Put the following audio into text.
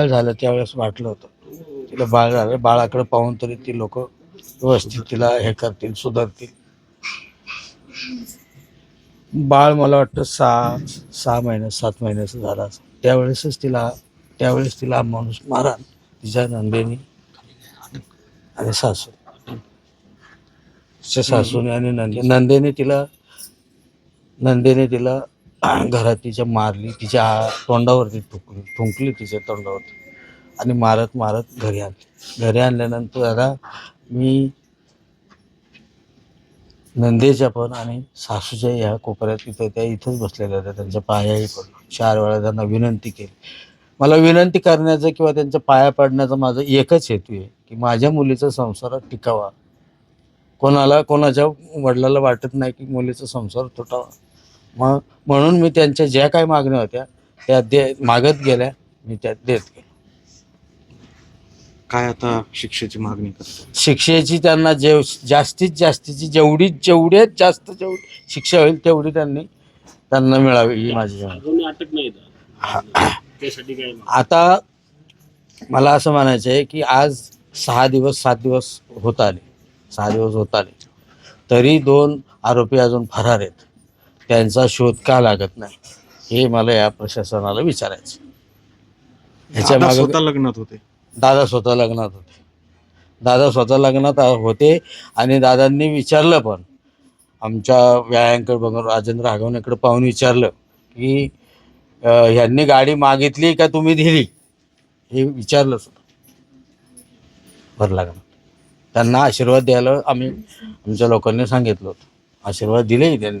बाळ झालं त्यावेळेस वाटलं होतं. तिला बाळ झालं. बाळाकडे पाहून तरी ती लोक व्यवस्थित तिला हे करतील सुधारतील. बाळ मला वाटतं सहा सहा महिने सात महिन्याचं झालं असं. त्यावेळेसच तिला त्यावेळेस तिला माणूस मारान तिच्या नंदेनी आणि सासू. तिच्या सासूने आणि नंदे नंदेने तिला नंदेने तिला घरात तिच्या मारली तिच्या तोंडावरती ठुकली ठुंकली तिच्या तोंडावरती आणि मारत मारत घरी आणली. घरी आणल्यानंतर आता मी नंदेच्या पण आणि सासूच्या ह्या कोपऱ्यात तिथं त्या इथंच बसलेल्या होत्या. त्यांच्या पायाही पडलो चार वेळा त्यांना विनंती केली. मला विनंती करण्याचं किंवा त्यांच्या पाया पडण्याचा माझा एकच हेतू आहे की माझ्या मुलीचा संसार टिकावा. कोणाला कोणाच्या वडिलाला वाटत नाही की मुलीचा संसार तुटावा. मग म्हणून मी त्यांच्या ज्या काही मागण्या होत्या त्या दे मागत गेल्या मी त्या देत गेलो. काय आता शिक्षेची मागणी करतो? शिक्षेची त्यांना जे जास्तीत जास्तीची जेवढी जेवढ्यात जास्त जेवढी शिक्षा होईल तेवढी त्यांनी त्यांना मिळावी ही माझी विनंती. अजून अटक नाही त्यासाठी काय आता मला असं म्हणायचं आहे की आज सहा दिवस सात दिवस होत आले. सहा दिवस होत आले. तरी दोन आरोपी अजून फरार आहेत. त्यांचा शोध का लागत नाही? हे मला या प्रशासनाला विचारायचं. ह्याच्या दादा मागे स्वतः लग्नात होते. दादा स्वतः लग्नात होते. दादा स्वतः लग्नात होते आणि दादांनी विचारलं पण. आमच्या व्यायांकडे बघून राजेंद्र राघवनेकडे पाहून विचारलं की अं, ह्यांनी गाडी मागितली का तुम्ही दिली? हे विचारलं सुद्धा भर त्यांना आशीर्वाद द्यायला आम्ही आमच्या लोकांनी सांगितलं होतं. आशीर्वाद दिलेही त्यांनी.